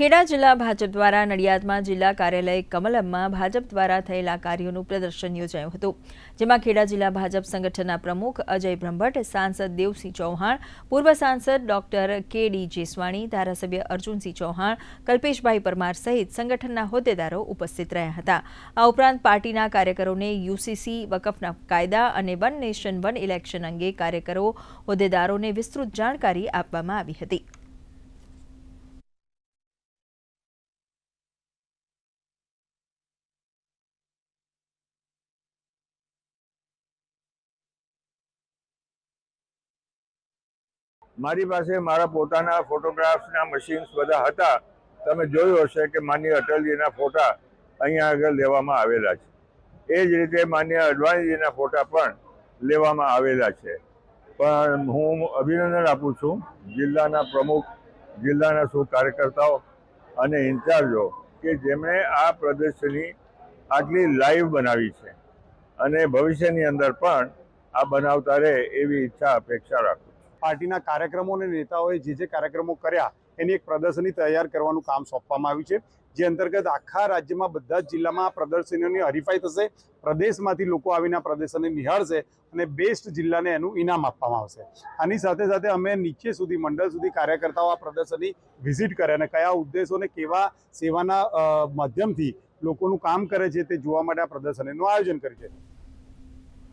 ખેડા જિલ્લા ભાજપ દ્વારા નડિયાદમાં જિલ્લા કાર્યાલય કમલમમાં ભાજપ દ્વારા થયેલા કાર્યોનું પ્રદર્શન યોજાયું હતું, જેમાં ખેડા જિલ્લા ભાજપ સંગઠનના પ્રમુખ અજય બ્રહ્મભટ્ટ, સાંસદ દેવસિંહ ચૌહાણ, પૂર્વ સાંસદ ડોક્ટર કે ડી જેસવાણી, ધારાસભ્ય અર્જુનસિંહ ચૌહાણ, કલ્પેશભાઈ પરમાર સહિત સંગઠનના હોદ્દેદારો ઉપસ્થિત રહ્યા હતા. આ ઉપરાંત પાર્ટીના કાર્યકરોને યુસીસી, વકફના કાયદા અને વન નેશન વન ઇલેક્શન અંગે કાર્યકરો, હોદ્દેદારોને વિસ્તૃત જાણકારી આપવામાં આવી હતી. મારી પાસે મારા પોતાના ફોટોગ્રાફ્સના મશીન્સ બધા હતા. તમે જોયું હશે કે માન્ય અટલજીના ફોટા અહીંયા આગળ લેવામાં આવેલા છે. એ જ રીતે માન્ય અડવાણીજીના ફોટા પણ લેવામાં આવેલા છે. પણ હું અભિનંદન આપું છું જિલ્લાના પ્રમુખ, જિલ્લાના સૌ કાર્યકર્તાઓ અને ઇન્ચાર્જો કે જેમણે આ પ્રદર્શની આટલી લાઈવ બનાવી છે. અને ભવિષ્યની અંદર પણ આ બનાવતા રહે એવી ઈચ્છા, અપેક્ષા રાખું પાર્ટીના કાર્યક્રમો અને નેતાઓએ જે જે કાર્યક્રમો કર્યા, એની એક પ્રદર્શની તૈયાર કરવાનું કામ સોંપવામાં આવ્યું છે. જે અંતર્ગત આખા રાજ્યમાં બધા જ જિલ્લામાં પ્રદર્શનીઓની હરીફાઈ થશે, પ્રદેશમાંથી લોકો આવીને આ પ્રદર્શનને નિહાળશે અને બેસ્ટ જિલ્લાને એનું ઇનામ આપવામાં આવશે. આની સાથે સાથે અમે નીચે સુધી, મંડળ સુધી કાર્યકર્તાઓ આ પ્રદર્શની વિઝિટ કરે અને કયા ઉદ્દેશોને કેવા સેવાના માધ્યમથી લોકોનું કામ કરે છે તે જોવા માટે આ પ્રદર્શનનું આયોજન કર્યું છે.